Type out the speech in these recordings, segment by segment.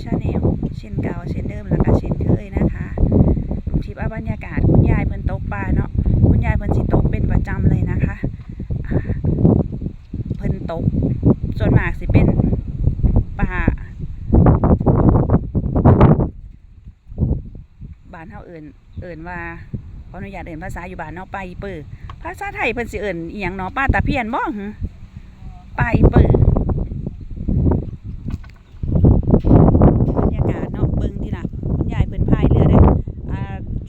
ชาแนลเช่นเก่าเช่นเดิมแล้วก็เช่นเคยนะคะลุงทิพย์เอาบรรยากาศคุณยายเพิ่นตกปลาเนาะคุณยายเพิ่นสิตกเป็นประจำเลยนะคะเพิ่นตกส่วนมากสิเป็นปลาบ้านเฮาเอิ้นเอิ้นว่าขออนุญาตเอิ้นภาษาอยู่บ้านเนาะปลาอีเปอร์ภาษาไทยเพิ่นสิเอิ้นอีหยังเนาะปลาตะเพียนบ่หึปลาอีเปอร์ บรรยากาศเนาะเบิ่งที่น่ะคุณยายเพิ่นพายเรือได้อ่า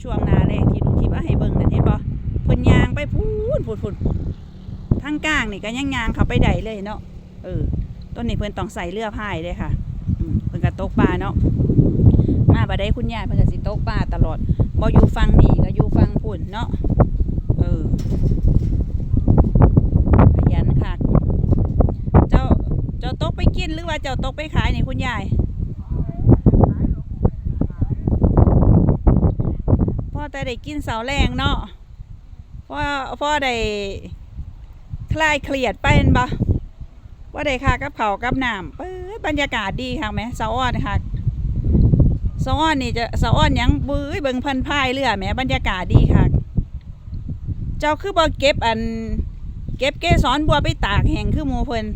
ช่วงหนาแรงที่ดูคลิปเอาให้เบิ่งนั่นเห็นบ่เพิ่นย่างไป พูนพูนพูนทางกลางนี่ก็ยังย่างเขาไปได้เลยเนาะเออต้นนี้เพิ่อนต้องใส่เรือพายเลยค่ะเพิ่นก็ตกปลาเนาะมาบ่ได้คุณยายเพิ่นก็สิตกปลาตลอดบ่อยู่ฝั่งนี้ก็อยู่ฝั่งพุ่นเนาะเออขยันค่ะเจ้าเจ้าตกไปกินหรือว่าเจ้าตกไปขายนี่คุณยายพ่อแต่ได้กินเสาแรงเนาะ พ่อพ่อได้คลายเครียดไปเห็นปะว่าได้ค่ะกับเขากับน้ำเอ้ยบรรยากาศดีค่ะไหมสาอ้อนค่ะสาอ้อนนี่จะสาอ้อนยังบื้อเบิ่งพันพายเรือแหมบรรยากาศดีค่ะ เจ้าคือบ่เก็บอัน เก็บเกสรบัวไปตากแห้งคือหมูเพิ่น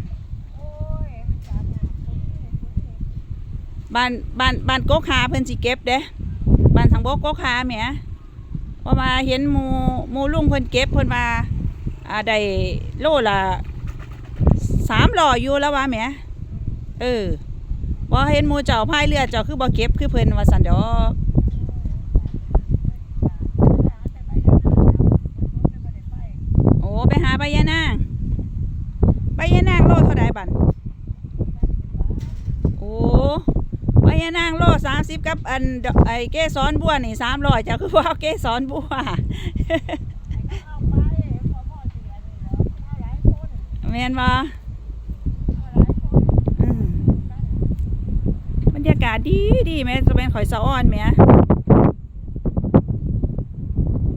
บ้านบ้านบ้านโกกขาเพิ่นสิเก็บเด้บ้านทางบกก็คาแหม ว่ามาเห็นหมูหมูลุงเพิ่นเก็บเพิ่นมาอ่าได้โลละสามหล่ออยู่แล้วว่าแหมเออบ่เห็นหมูเจ้าพายเรือเจ้าคือบ่เก็บคือเพิ่นว่าซั่นดอกโอ้ไปหาใบยะนางใบยะนางโลเท่าใดบัดโอ้ พญานางโลสามสิบกับอันดอกไอเกสรบัวนี่สามร้อยจะคือว่าเอาเกสรบัวแมนบ่อืมบรรยากาศดีดีแม่จะเป็นข่อยสะอ้อนแม่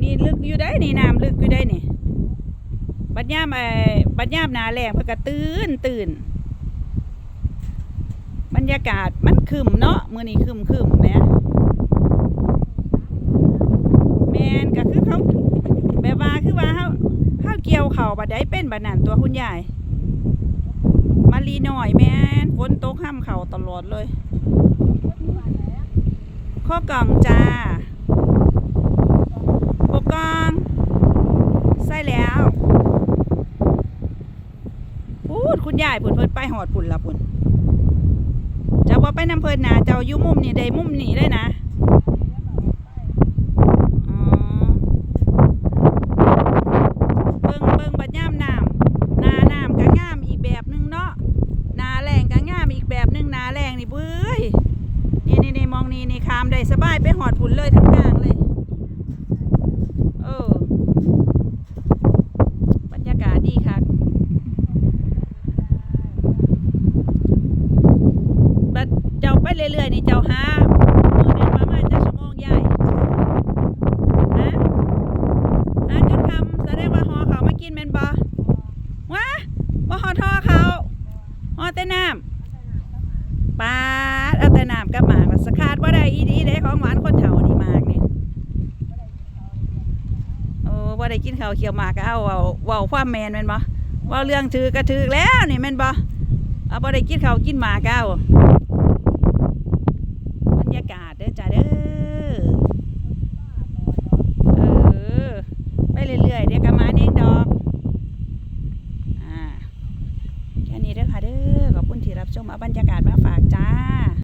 นี่ลึกอยู่ได้นี่น้ำลึกอยู่ได้นี่ บัดยามไอ้บัดยามนาแรงเพิ่นก็ตื่นตื่น รรยากาศมันคึมเนาะมื้อนี้คึมคึมแหมแมนก็คือเขาแบบว่าคือว่าเฮาเฮาเกี่ยวเข่าบัดใดเป็นบัดนั้นตัวคุณยายมาลีหน่อยแม่นฝนตกห้ามเข่าตลอดเลย ข้อกล่องจ้าปกกองใส่แล้วพูดคุณยายพุ่นเพิ่นไปหอดพุ่นละพุ่น ว่าไปน้ำเพลินนะเจ้าอยู่มุมนี่ได้มุมนี่เลยนะเบิ่งเบิ่งบัดย่ามน้ำนาน้ำก็งามอีกแบบหนึงเนาะนาแรงก็งามอีกแบบหนึงนาแรงนี่เบ้ยนี่นี่นี่มองนี่นี่คามได้สบายไปหอดผุนเลยทั้งกลางเลยเออบรรยากาศดีค่ะ บัดเจ้า ไปเรื่อยๆนี่เจ้าหามือหนึงประมาณจะชั่วโมงใหญ่ฮะหาจนคำแสดงว่าหอเขามากินแม่นบ่วะบ่าหอทอเขาหอแต่น้ำปาดเอาแต่น้ำกับหมากว่าสคาดว่าได้อีดีเด้ของหวานคนเฒ่านี่มากนี่โอ้บ่าได้กินข้าวเคี่ยวหมากก็เอาเว้าเว้าความแมนแมนบ่เว้าเรื่องถือก็ถือแล้วนี่แม่นบ่เอาบ่ได้กินข้าวกินหมากก็เอา บรรยากาศเด้อจ้าเด้อ เออ ไป เดี๋ยวก็มาเน่งดอก อ่า แค่นี้เด้อค่ะเด้อ ขอบคุณที่รับชมเอาบรรยากาศมา